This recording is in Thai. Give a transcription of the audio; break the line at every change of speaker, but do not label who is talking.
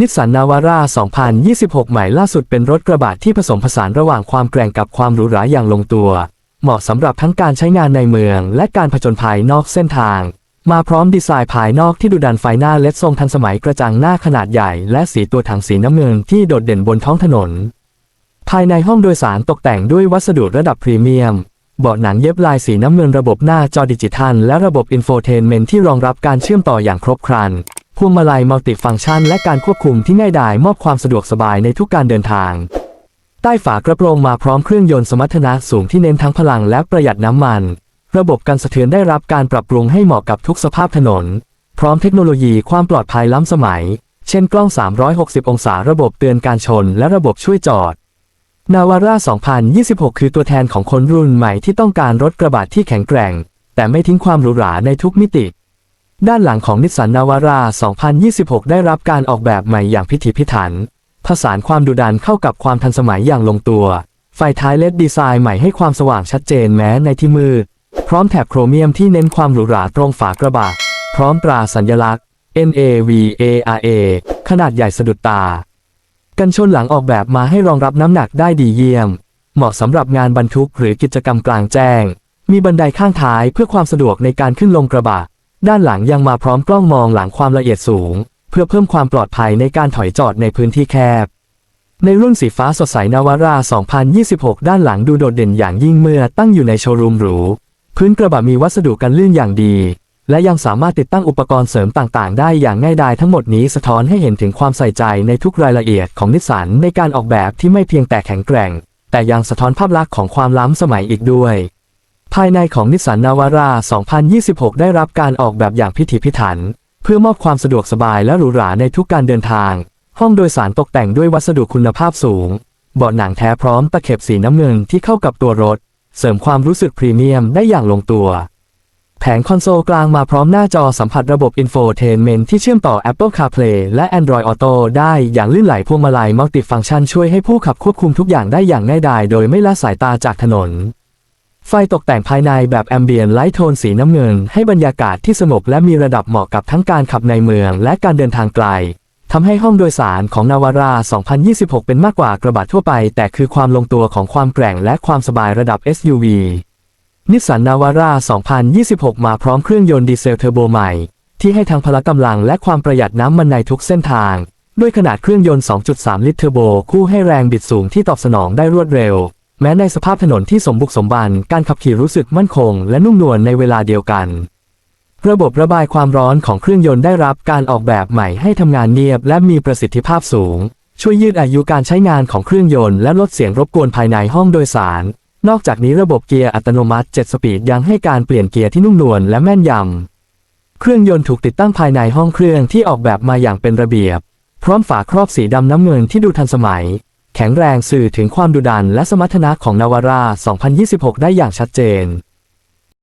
นิสสันนาวาร่า 2026 ใหม่ล่าสุดเป็นรถกระบะที่ผสมผสานระหว่างความแกร่งกับความหรูหราอย่างลงตัว เหมาะสำหรับทั้งการใช้งานในเมือง และการผจญภัยนอกเส้นทาง มาพร้อมดีไซน์ภายนอกที่ดุดันไฟหน้าเลดทรงทันสมัยกระจังหน้าขนาดใหญ่ และสีตัวถังสีน้ำเงินที่โดดเด่นบนท้องถนน ภายในห้องโดยสารตกแต่งด้วยวัสดุระดับพรีเมียม เบาะหนังเย็บลายสีน้ำเงินระบบหน้าจอดิจิทัล และระบบอินโฟเทนเมนที่รองรับการเชื่อมต่ออย่างครบครัน พวงมาลัยมัลติฟังก์ชันและการควบคุมที่ง่ายดายมอบความสะดวกสบายในทุกการเดินทาง ใต้ฝากระโปรงมาพร้อมเครื่องยนต์สมรรถนะสูงที่เน้นทั้งพลังและประหยัดน้ำมัน ระบบกันสะเทือนได้รับการปรับปรุงให้เหมาะกับทุกสภาพถนน พร้อมเทคโนโลยีความปลอดภัยล้ำสมัย เช่นกล้อง 360 องศาระบบเตือนการชน และระบบช่วยจอดนาวาร่า 2026 คือตัวแทนของคนรุ่นใหม่ที่ต้องการรถกระบะที่แข็งแกร่ง แต่ไม่ทิ้งความหรูหราในทุกมิติ ด้านหลังของนิสสันนาวาร่า 2026 ได้รับการออกแบบใหม่อย่างพิถีพิถัน ผสานความดุดันเข้ากับความทันสมัยอย่างลงตัว ไฟท้ายเลดดีไซน์ใหม่ให้ความสว่างชัดเจนแม้ในที่มืด พร้อมแถบโครเมียมที่เน้นความหรูหราตรงฝากระบะ พร้อมตราสัญลักษณ์ NAVARA ขนาดใหญ่สะดุดตา กันชนหลังออกแบบมาให้รองรับน้ำหนักได้ดีเยี่ยม เหมาะสำหรับงานบรรทุกหรือกิจกรรมกลางแจ้ง มีบันไดข้างท้ายเพื่อความสะดวกในการขึ้นลงกระบะ ด้านหลังยังมาพร้อมกล้องมองหลังความละเอียดสูง เพื่อเพิ่มความปลอดภัยในการถอยจอดในพื้นที่แคบ ในรุ่นสีฟ้าสดใสนาวาร่า 2026 ด้านหลังดูโดดเด่นอย่างยิ่งเมื่อตั้งอยู่ในโชว์รูมหรู พื้นกระบะมีวัสดุกันลื่นอย่างดี และยังสามารถติดตั้งอุปกรณ์เสริมต่างๆ ได้อย่างง่ายดายทั้งหมดนี้สะท้อนให้เห็นถึงความใส่ใจในทุกรายละเอียดของนิสสันในการออกแบบที่ไม่เพียงแต่แข็งแกร่ง แต่ยังสะท้อนภาพลักษณ์ของความล้ำสมัยอีกด้วย ภายในของนิสสันนาวาร่า 2026 ได้รับการออกแบบอย่างพิถีพิถัน เพื่อมอบความสะดวกสบายและหรูหราในทุกการเดินทาง ห้องโดยสารตกแต่งด้วยวัสดุคุณภาพสูง เบาะหนังแท้พร้อมตะเข็บสีน้ำเงินที่เข้ากับตัวรถ เสริมความรู้สึกพรีเมียมได้อย่างลงตัว แผงคอนโซลกลางมาพร้อมหน้าจอสัมผัสระบบอินโฟเทนเมนที่เชื่อมต่อ Apple CarPlay และ Android Auto ได้อย่างลื่นไหลพวงมาลัยมัลติฟังก์ชันช่วยให้ผู้ขับควบคุมทุกอย่างได้อย่างง่ายดายโดยไม่ละสายตาจากถนน ไฟตกแต่งภายในแบบแอมเบียนไลท์โทนสีน้ำเงิน ให้บรรยากาศที่สงบและมีระดับเหมาะกับทั้งการขับในเมืองและการเดินทางไกลทำให้ห้องโดยสารของนาวารา 2026 เป็นมากกว่ากระบะทั่วไป แต่คือความลงตัวของความแกร่งและความสบายระดับ SUV นิสสันนาวาร่า 2026 มาพร้อมเครื่องยนต์ดีเซลเทอร์โบใหม่ ที่ให้ทั้งพละกำลังและความประหยัดน้ำมันในทุกเส้นทาง ด้วยขนาดเครื่องยนต์ 2.3 ลิตรเทอร์โบคู่ให้แรงบิดสูงที่ตอบสนองได้รวดเร็ว แม้ในสภาพถนนที่สมบุกสมบันการขับขี่รู้สึกมั่นคง และนุ่มนวลในเวลาเดียวกัน ระบบระบายความร้อนของเครื่องยนต์ได้รับการออกแบบใหม่ให้ทำงานเนียบ และมีประสิทธิภาพสูง ช่วยยืดอายุการใช้งานของเครื่องยนต์และลดเสียงรบกวนภายในห้องโดยสาร นอกจากนี้ระบบเกียร์อัตโนมัติ 7 สปีดยังให้การเปลี่ยนเกียร์ที่นุ่มนวลและแม่นยำเครื่องยนต์ถูกติดตั้งภายในห้องเครื่องที่ออกแบบมาอย่างเป็นระเบียบ พร้อมฝาครอบสีดำน้ำเงินที่ดูทันสมัย แข็งแรงสื่อถึงความดุดันและสมรรถนะของนาวาร่า 2026 ได้อย่างชัดเจน